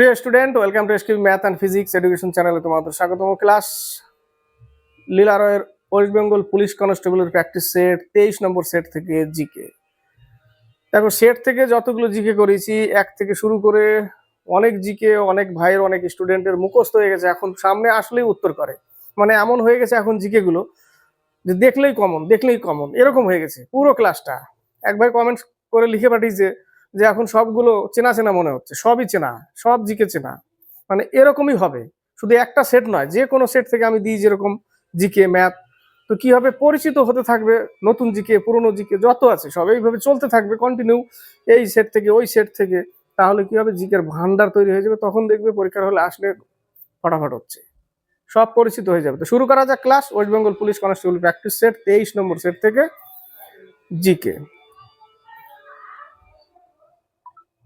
প্রিয় student, welcome to SQ math and physics education চ্যানেলে তোমাদের স্বাগতম ক্লাস। লীলারয়ের ওয়েস্ট বেঙ্গল পুলিশ কনস্টেবলের প্র্যাকটিস সেট, তেইশ নম্বর সেট থেকে জিকে। দেখো, সেট থেকে যতগুলো জিকে করেছি, এক থেকে শুরু করে অনেক জিকে, অনেক ভাইয়ের, অনেক স্টুডেন্টের মুখস্থ হয়ে গেছে। এখন সামনে আসলেই উত্তর করে। মানে এমন হয়ে গেছে এখন জিকে গুলো যে দেখলেই কমন দেখলেই কমন এরকম হয়ে গেছে পুরো ক্লাসটা একবার কমেন্টস করে লিখে পাঠিয়েছে যে এখন সবগুলো চেনা চেনা মনে হচ্ছে, সবই চেনা, সব জিকে চেনা। মানে এরকমই হবে। শুধু একটা সেট নয়, যে কোনো সেট থেকে আমি দিই যেরকম জিকে ম্যাথ তো কি হবে পরিচিত হতে থাকবে নতুন জিকে, পুরনো জিকে, যত আছে, সব এইভাবে চলতে থাকবে কন্টিনিউ এই সেট থেকে, ওই সেট থেকে। তাহলে কি হবে? জিকের ভান্ডার তৈরি হয়ে যাবে। তখন দেখবে পরীক্ষার হলে আসলে ফটাফট হচ্ছে। সব পরিচিত হয়ে যাবে। তো শুরু করা যাক class West Bengal police constable practice set তেইশ নম্বর সেট থেকে জিকে।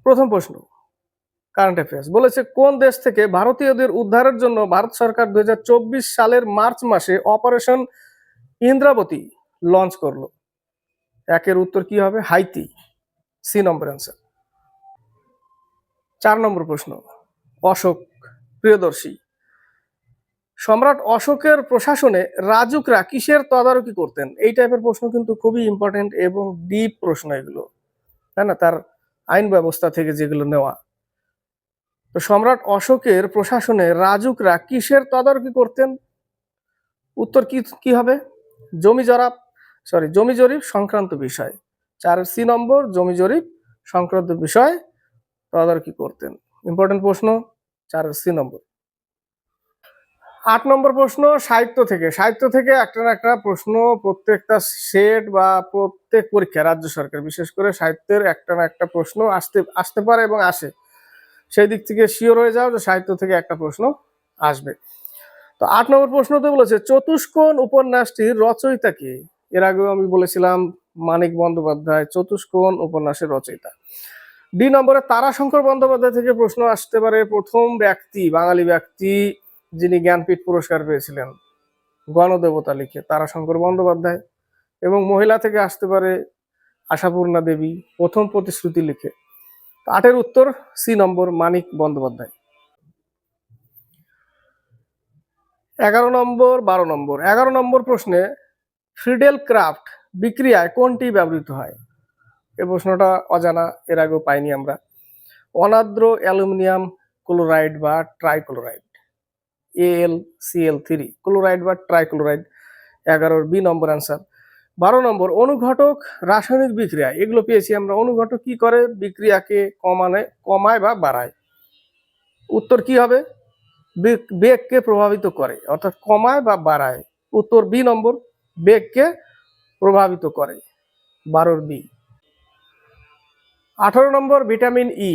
প্রথম প্রশ্ন কারেন্ট অ্যাফেয়ার্স বলেছে কোন দেশ থেকে ভারতীয়দের উদ্ধারের জন্য ভারত সরকার দু হাজার চব্বিশ সালের মার্চ মাসে অপারেশন ইন্দ্রাবতী লঞ্চ করল? একের উত্তর কি হবে? হাইতি। সি নম্বর অ্যান্সার চার নম্বর প্রশ্ন, অশোক প্রিয়দর্শী, সম্রাট অশোকের প্রশাসনে রাজুকরা কিসের তদারকি করতেন? এই টাইপের প্রশ্ন কিন্তু খুবই ইম্পর্টেন্ট এবং ডিপ প্রশ্ন এগুলো। তাই না? তার আইন ব্যবস্থা থেকে যেগুলো নেওয়া। তো সম্রাট অশোকের প্রশাসনে রাজুকরা কিসের তদারকি করতেন? উত্তর কি কি হবে? জমি জরাপ সরি জমি জরিপ সংক্রান্ত বিষয়। চার সি নম্বর, জমি জরিপ সংক্রান্ত বিষয় তদারকি করতেন। ইম্পর্টেন্ট প্রশ্ন, চার সি নম্বর। আট নম্বর প্রশ্ন, সাহিত্য থেকে। সাহিত্য থেকে একটা না একটা প্রশ্ন প্রত্যেকটা সেট বা প্রত্যেক পরীক্ষা রাজ্য সরকার, বিশেষ করে সাহিত্যের একটা না একটা প্রশ্ন আসতে আসতে পারে এবং আসে। সেই দিক থেকে শিওর হয়ে যাও যে সাহিত্য থেকে একটা প্রশ্ন আসবে। তো আট নম্বর প্রশ্নতে বলেছে, চতুষ্কোণ উপন্যাসটির রচয়িতা কে? এর আগেও আমি বলেছিলাম মানিক বন্দ্যোপাধ্যায়, চতুষ্কোণ উপন্যাসের রচয়িতা। দুই নম্বরে তারাশঙ্কর বন্দ্যোপাধ্যায় থেকে প্রশ্ন আসতে পারে। প্রথম ব্যক্তি, বাঙালি ব্যক্তি যিনি জ্ঞানপীঠ পুরস্কার পেয়েছিলেন, গণদেবতা লিখে তারাশঙ্কর বন্দ্যোপাধ্যায় এবং মহিলা থেকে আসতে পারে আশাপূর্ণা দেবী প্রথম প্রতিশ্রুতি লিখে। আটের উত্তর সি নম্বর মানিক বন্দ্যোপাধ্যায়। এগারো নম্বর, বারো নম্বর। এগারো নম্বর প্রশ্নে ফ্রিডেল ক্রাফট বিক্রিয়ায় কোনটি ব্যবহৃত হয়? এ প্রশ্নটা অজানা, এর আগেও পাইনি আমরা। অনাদ্র অ্যালুমিনিয়াম ক্লোরাইড বা ট্রাইক্লোরাইড। এল থ্রি ক্লোরাইড বা ট্রাইক্লোরাইড এগারোর বি নম্বর অ্যান্সার বারো নম্বর অনুঘটক রাসায়নিক বিক্রিয়া। এগুলো পেয়েছি আমরা। অনুঘটক কি করে? বিক্রিয়াকে কমানে, কমায় বা বাড়ায়। উত্তর কি হবে? বেগকে প্রভাবিত করে, অর্থাৎ কমায় বা বাড়ায়। উত্তর বি নম্বর বেগকে প্রভাবিত করে। বারোর বি আঠারো নম্বর ভিটামিন ই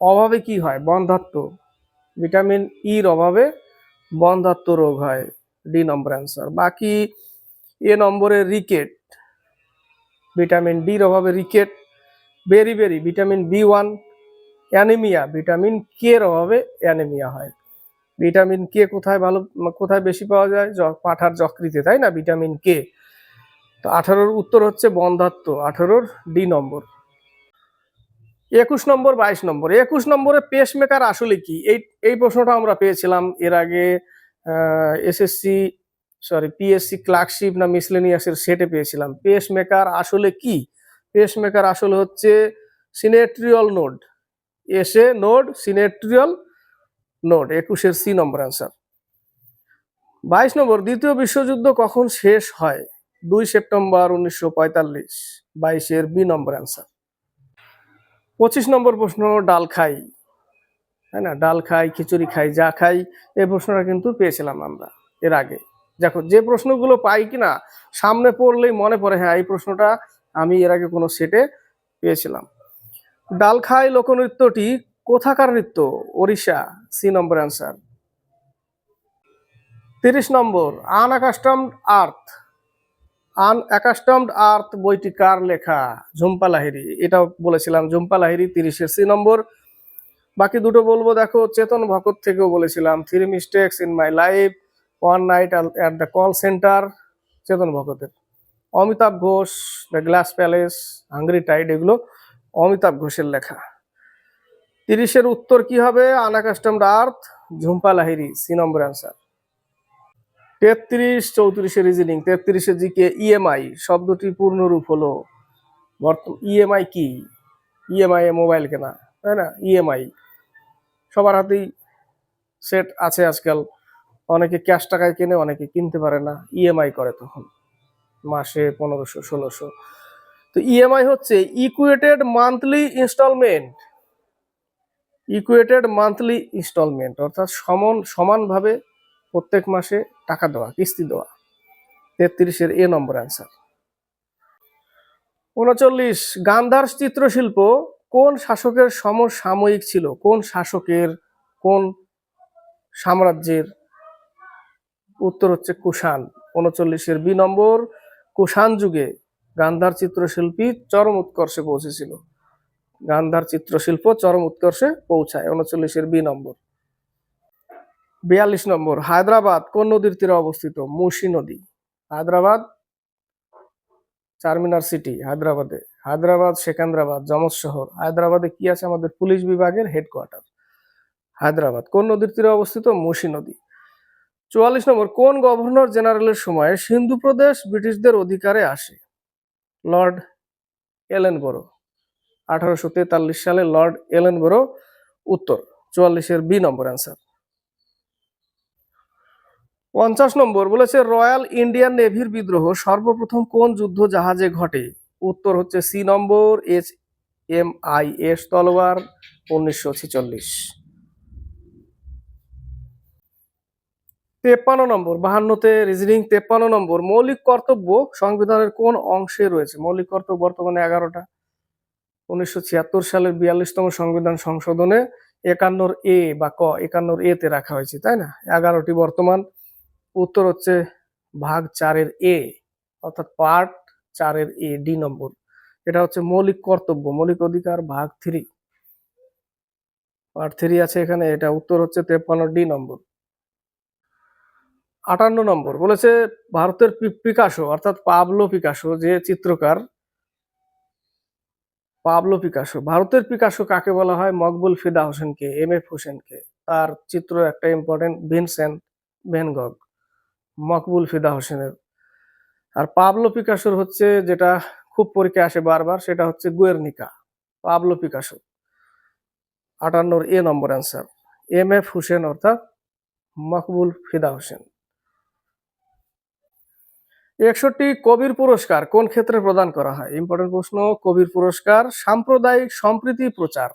অভাবে কি হয়? বন্ধাত্ম। ভিটামিন ইর অভাবে বন্ধাত্ম রোগ হয় ডি নম্বর অ্যান্সার বাকি এ নম্বরে রিকেট ভিটামিন ডির অভাবে rickets beriberi vitamin B one anaemia vitamin K এর অভাবে অ্যানিমিয়া হয়। ভিটামিন কে কোথায় ভালো, কোথায় বেশি পাওয়া যায়? পাঠার যকৃতে, তাই না? ভিটামিন কে তো আঠারোর উত্তর হচ্ছে বন্ধাত্ম, আঠারোর ডি নম্বর একুশ নম্বর, বাইশ নম্বর। একুশ নম্বরে পেসমেকার আসলে কি? এই এই প্রশ্নটা আমরা পেয়েছিলাম এর আগে এসএসসি সরি পিএসসি ক্লার্কশিপ না মিসলেনিয়াসের সেটে পেয়েছিলাম। পেসমেকার আসলে কি? পেসমেকার আসলে হচ্ছে সিনেট্রিয়াল নোড এসে নোড সিনেট্রিয়াল নোড একুশের সি নম্বর অ্যান্সার বাইশ নম্বর, দ্বিতীয় বিশ্বযুদ্ধ কখন শেষ হয়? দুই সেপ্টেম্বর উনিশশো পঁয়তাল্লিশ। বাইশের বি নম্বর অ্যান্সার পঁচিশ নম্বর প্রশ্ন, ডাল খাই। তাই না? ডাল খাই, খিচুড়ি খাই, যা খাই, এই প্রশ্নটা কিন্তু পেয়েছিলাম আমরা এর আগে। দেখো, যে প্রশ্নগুলো পাই কিনা, সামনে পড়লেই মনে পড়ে হ্যাঁ এই প্রশ্নটা আমি এর আগে কোনো সেটে পেয়েছিলাম। ডাল খাই লোকনৃত্যটি কোথাকার নৃত্য? Odisha, C number answer. তিরিশ নম্বর আনঅ্যাকাস্টমড আর্থ। আনঅ্যাকাস্টমড আর্থ বইটি কার লেখা? ঝুম্পা লাহিরি এটাও বলেছিলাম, ঝুম্পা লাহিরি তিরিশের সি নম্বর। বাকি দুটো বলব, দেখো, চেতন ভকত থেকেও বলেছিলাম three mistakes in my life one night at the call centre Chetan ভকতের। Amitav Ghosh the glass palace hungry tide এগুলো অমিতাভ ঘোষের লেখা। তিরিশের উত্তর কি হবে? Unaccustomed earth Jhumpa Lahiri C number answer. তেত্রিশ চৌত্রিশে রিজনিং তেত্রিশে জিকে ইএমআই শব্দটি পূর্ণরূপ হলো বর্তমান ইএমআই কি? ইএমআই এ মোবাইল কেনা, তাই না? ইএমআই সবার হাতেই সেট আছে আজকাল। অনেকে ক্যাশ টাকায় কেনে, অনেকে কিনতে পারে না। ইএমআই করে তখন, মাসে পনেরোশো, ষোলোশো। তো ইএমআই হচ্ছে equated monthly instalment equated monthly instalment অর্থাৎ সমান, সমানভাবে প্রত্যেক মাসে টাকা দেওয়া, কিস্তি দেওয়া। তেত্রিশের এ নম্বর অ্যান্সার উনচল্লিশ, গান্ধার চিত্রশিল্প কোন শাসকের সমসাময়িক ছিল? কোন শাসকের, কোন সাম্রাজ্যের? উত্তর হচ্ছে কুষাণ। উনচল্লিশের বি নম্বর, কুষাণ যুগে গান্ধার চিত্রশিল্পী চরম উৎকর্ষে পৌঁছেছিল। গান্ধার চিত্রশিল্প চরম উৎকর্ষে পৌঁছায়। উনচল্লিশের বি নম্বর। বিয়াল্লিশ নম্বর, হায়দ্রাবাদ কোন নদীর তীরে অবস্থিত? মুসি নদী। হায়দ্রাবাদ চারমিনার সিটি, হায়দ্রাবাদে। হায়দ্রাবাদ, সেকেন্দ্রাবাদ, যমজ শহর। হায়দ্রাবাদে কি আছে আমাদের পুলিশ বিভাগের হেডকোয়ার্টার হায়দ্রাবাদ কোন নদীর তীরে অবস্থিত? মুসি নদী। চুয়াল্লিশ নম্বর, কোন গভর্নর জেনারেলের সময় সিন্ধু প্রদেশ ব্রিটিশদের অধিকারে আসে? Lord Ellenborough. আঠারোশো তেতাল্লিশ সালে লর্ড এলেনবরো উত্তর, চুয়াল্লিশের বি নম্বর অ্যান্সার পঞ্চাশ নম্বর বলেছে, রয়্যাল ইন্ডিয়ান নেভির বিদ্রোহ সর্বপ্রথম কোন যুদ্ধ জাহাজে ঘটে? উত্তর হচ্ছে C number, H M I S Talwar, উনিশশো ছেচল্লিশ। তেপ্পান্ন নম্বর, বাহান্নতে রিজনিং তেপ্পান্ন নম্বর, মৌলিক কর্তব্য সংবিধানের কোন অংশে রয়েছে? মৌলিক কর্তব্য বর্তমানে এগারোটা। উনিশশো ছিয়াত্তর সালের বিয়াল্লিশতম সংবিধান সংশোধনে একান্নর এ বা ক, একান্নর এ তে রাখা হয়েছে, তাই না? এগারোটি বর্তমান। উত্তর হচ্ছে ভাগ চারের এ, অর্থাৎ পার্ট চারের এ, ডি নম্বর। এটা হচ্ছে মৌলিক কর্তব্য, মৌলিক অধিকার, ভাগ থ্রি। পার্ট থ্রি আছে এখানে, এটা উত্তর হচ্ছে তেপ্পান্ন, ডি নম্বর। আটান্ন নম্বর, বলেছে ভারতের পি- পিকাসো, অর্থাৎ পাবলো পিকাসো, যে চিত্রকার, পাবলো পিকাসো। ভারতের পিকাসো কাকে বলা হয়? মকবুল ফিদা হোসেনকে, এম এফ হোসেনকে। তার চিত্র একটা important Vincent Van Gogh Maqbool Fida হোসেনের। আর পাবলো পিকাসোর হচ্ছে যেটা খুব পরীক্ষায় আসে বারবার, সেটা হচ্ছে গুয়েরনিকা, পাবলো পিকাসো। আটান্নর এ নম্বর অ্যান্সার এম এফ হোসেন অর্থাৎ মকবুল ফিদা হোসেন। একষট্টি, কবির পুরস্কার কোন ক্ষেত্রে প্রদান করা হয়? ইম্পর্টেন্ট প্রশ্ন, কবির পুরস্কার সাম্প্রদায়িক সম্প্রীতি প্রচার।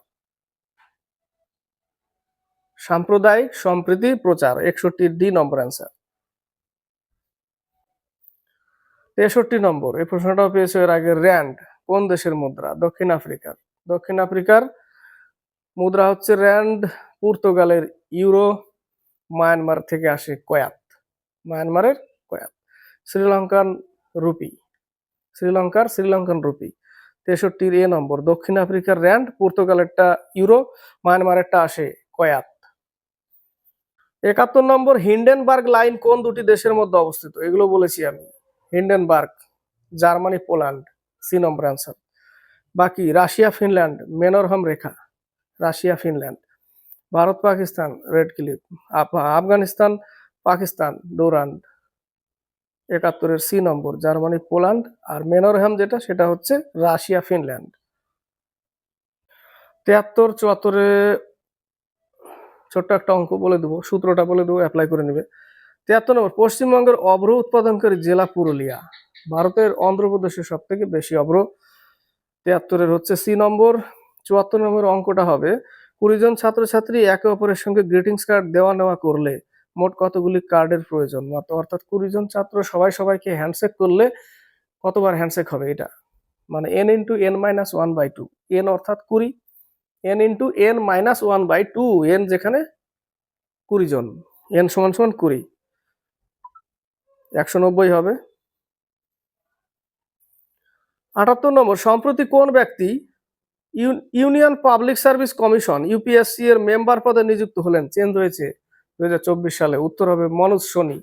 সাম্প্রদায়িক সম্প্রীতি প্রচার, একষট্টি ডি নম্বর অ্যান্সার তেষট্টি নম্বর, এই প্রশ্নটাও পেয়েছে এর আগে র্যান্ড, কোন দেশের মুদ্রা? দক্ষিণ আফ্রিকার। দক্ষিণ আফ্রিকার মুদ্রা হচ্ছে র্যান্ড, পর্তুগালের ইউরো, মায়ানমার থেকে আসে কয়াত। মায়ানমারের কয়াত। শ্রীলঙ্কান রুপি। শ্রীলঙ্কার শ্রীলঙ্কান রুপি। তেষট্টির এ নম্বর, দক্ষিণ আফ্রিকার র্যান্ড, পর্তুগালেরটা ইউরো, মায়ানমারেরটা আসে কয়াত। একাত্তর নম্বর, হিন্ডেনবার্গ লাইন কোন দুটি দেশের মধ্যে অবস্থিত? এগুলো বলেছি আমি। Hindenburg, Germany, Poland, C number answer. বাকি, রাশিয়া, ফিনল্যান্ড, মেনরহাম রেখা, Russia, Finland. Bharat, Pakistan, Radcliffe. আফ- আফগানিস্তান, পাকিস্তান, ডোরান্ড। একাত্তরের সি নম্বর, জার্মানি, পোল্যান্ড। আর মেনরহ্যাম যেটা, সেটা হচ্ছে রাশিয়া, ফিনল্যান্ড। তেহাত্তর চুয়াত্তরে, ছোট্ট একটা অঙ্ক বলে দেবো, সূত্রটা বলে দেবো অ্যাপ্লাই করে নেবে। তেহাত্তর নম্বর, পশ্চিমবঙ্গের অভ্র উৎপাদনকারী জেলা পুরুলিয়া। ভারতের অন্ধ্রপ্রদেশের সব থেকে বেশি অভ্র। তেহাত্তরের হচ্ছে সি নম্বর, চুয়াত্তর নম্বর অঙ্কটা হবে। কুড়ি জন ছাত্রছাত্রী একে অপরের সঙ্গে গ্রিটিংস কার্ড দেওয়া নেওয়া করলে মোট কতগুলি কার্ডের প্রয়োজন? অর্থাৎ কুড়ি জন ছাত্র সবাই সবাইকে হ্যান্ডশেক করলে কতবার হ্যান্ডশেক হবে এটা? মানে N into N minus one by two N অর্থাৎ কুড়ি N into N minus one by two N যেখানে কুড়ি জন এন সমান সমান কুড়ি। একশো নব্বই হবে। আটাত্তর নম্বর, সম্প্রতি কোন ব্যক্তি you- Union Public Service Commission UPSC এর মেম্বার পদে নিযুক্ত হলেন? চেঞ্জ হয়েছে দু হাজার চব্বিশ সালে। উত্তর হবে মনোজ সোনি।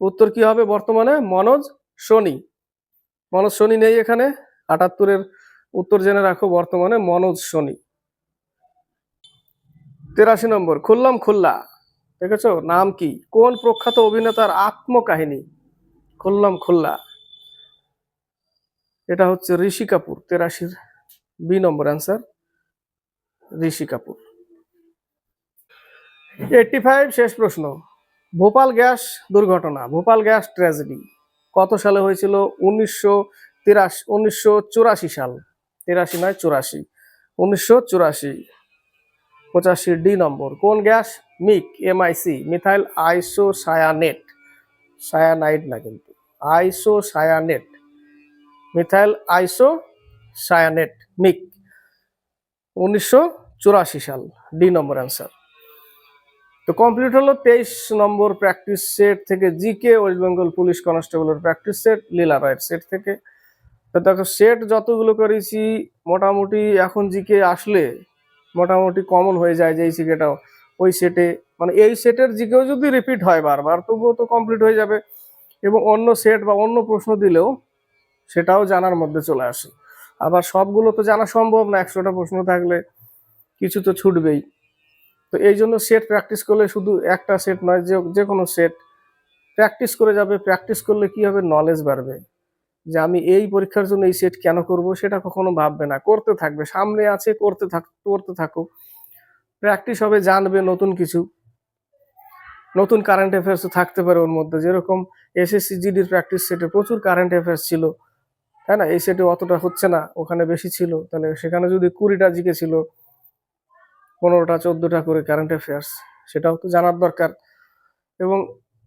উত্তর কি হবে বর্তমানে? মনোজ সোনি। মনোজ সোনি নেই এখানে। আটাত্তরের উত্তর জেনে রাখো বর্তমানে মনোজ সোনি। তেরাশি নম্বর, খুললাম খুল্লা দেখেছ? নাম কি? কোন প্রখ্যাত অভিনেতার আত্মকাহিনী? খুললাম খুল্লা। এটা হচ্ছে Rishi Kapoor, তেরাশির B number answer Rishi Kapoor. Eighty five শেষ প্রশ্ন। ভোপাল গ্যাস দুর্ঘটনা, ভোপাল গ্যাস ট্র্যাজেডি কত সালে হয়েছিল? উনিশশো তিরাশি, উনিশশো চুরাশি সাল। তিরাশি নয়, চুরাশি। উনিশশো চুরাশি। পঁচাশি ডি নম্বর। কোন gas? MIC MIC methyl isocyanate cyanide না কিন্তু। Isocyanate methyl isocyanate MIC. উনিশশো চুরাশি সাল ডি নম্বর অ্যান্সার তো কমপ্লিট হলো তেইশ নম্বর প্র্যাকটিস সেট থেকে জিকে ওয়েস্ট বেঙ্গল পুলিশ কনস্টেবলের প্র্যাকটিস সেট লীলা রায়ের সেট থেকে। তো দেখো সেট যতগুলো করেছি, মোটামুটি এখন জিকে আসলে মোটামুটি কমন হয়ে যায় যে এই জিকেটাও ওই সেটে মানে এই সেটের জিকেও যদি রিপিট হয় বারবার, তবুও তো কমপ্লিট হয়ে যাবে। এবং অন্য সেট বা অন্য প্রশ্ন দিলেও সেটাও জানার মধ্যে চলে আসে। আবার সবগুলো তো জানা সম্ভব না, একশোটা প্রশ্ন থাকলে কিছু তো ছুটবেই। তো এই জন্য সেট প্র্যাকটিস করলে শুধু একটা সেট নয়, যে যে কোনো সেট প্র্যাকটিস করে যাবে প্র্যাকটিস করলে কি হবে? নলেজ বাড়বে। যে আমি এই পরীক্ষার জন্য এই সেট কেন করব সেটা কখনো ভাববে না। করতে থাকবে, সামনে আছে, করতে থাক, করতে থাকো প্র্যাকটিস হবে, জানবে নতুন কিছু। নতুন কারেন্ট অ্যাফেয়ার্স থাকতে পারে ওর মধ্যে। যেরকম এসএসসি জিডির প্র্যাকটিস সেটে প্রচুর কারেন্ট অ্যাফেয়ার্স ছিল। তাই না? এই সেটে অতটা হচ্ছে না, ওখানে বেশি ছিল। তাহলে সেখানে যদি কুড়িটা জিকে ছিল, পনেরোটা, চোদ্দোটা করে কারেন্ট অ্যাফেয়ার্স সেটাও তো জানার দরকার। এবং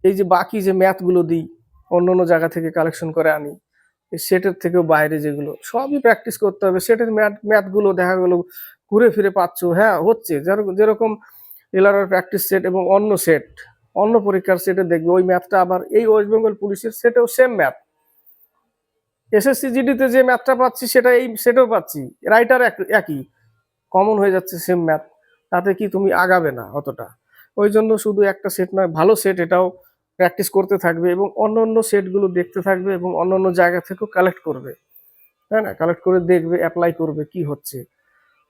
এই যে বাকি যে ম্যাথগুলো দিই অন্য অন্য জায়গা থেকে কালেকশন করে আনি সেটের থেকেও বাইরে যেগুলো, সবই প্র্যাকটিস করতে হবে। সেটের ম্যাথ, ম্যাথগুলো দেখা গেলো, ঘুরে ফিরে পাচ্ছ হ্যাঁ হচ্ছে। যেরকম এলআরআর প্র্যাকটিস সেট এবং অন্য সেট অন্য পরীক্ষার সেটে দেখবে, ওই ম্যাথটা আবার এই ওয়েস্ট বেঙ্গল পুলিশের সেটেও সেম ম্যাথ। এসএসসি জিডিতে যে ম্যাথটা পাচ্ছি, সেটা এই সেটেও পাচ্ছি। রাইটার একই। কমন হয়ে যাচ্ছে সেম ম্যাথ। তাতে কি তুমি আগাবে না অতটা? ওই জন্য শুধু একটা সেট নয়, ভালো সেট এটাও প্র্যাকটিস করতে থাকবে এবং অন্য অন্য সেটগুলো দেখতে থাকবে এবং অন্য অন্য জায়গা থেকেও কালেক্ট করবে। তাই না? কালেক্ট করে দেখবে অ্যাপ্লাই করবে কি হচ্ছে।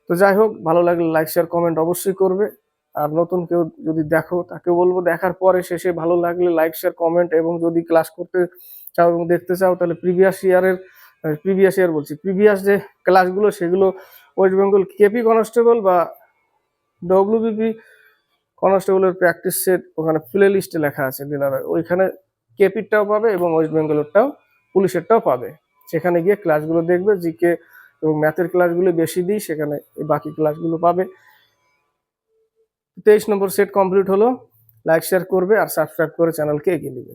তো যাই হোক, ভালো লাগলে লাইক শেয়ার কমেন্ট অবশ্যই করবে। আর নতুন কেউ যদি দেখো তাকে বলব দেখার পরে শেষে ভালো লাগলে লাইক শেয়ার কমেন্ট এবং যদি ক্লাস করতে চাও এবং দেখতে চাও, তাহলে প্রিভিয়াস ইয়ারের প্রিভিয়াস ইয়ার বলছি প্রিভিয়াস যে ক্লাসগুলো সেগুলো ওয়েস্ট বেঙ্গল কেপি কনস্টেবল বা ডব্লিউবিপি কনস্টেবলের প্র্যাকটিস সেট ওখানে প্লে লিস্টে লেখা আছে ডিলারের ওইখানে কেপিরটাও পাবে এবং ওয়েস্ট বেঙ্গলেরটাও, পুলিশেরটাও পাবে। সেখানে গিয়ে ক্লাসগুলো দেখবে, জিকে এবং ম্যাথের ক্লাসগুলো বেশি দিই, সেখানে বাকি ক্লাসগুলো পাবে। তেইশ নম্বর সেট কমপ্লিট হলো। লাইক, শেয়ার করবে আর সাবস্ক্রাইব করে চ্যানেলকে এগিয়ে নেবে।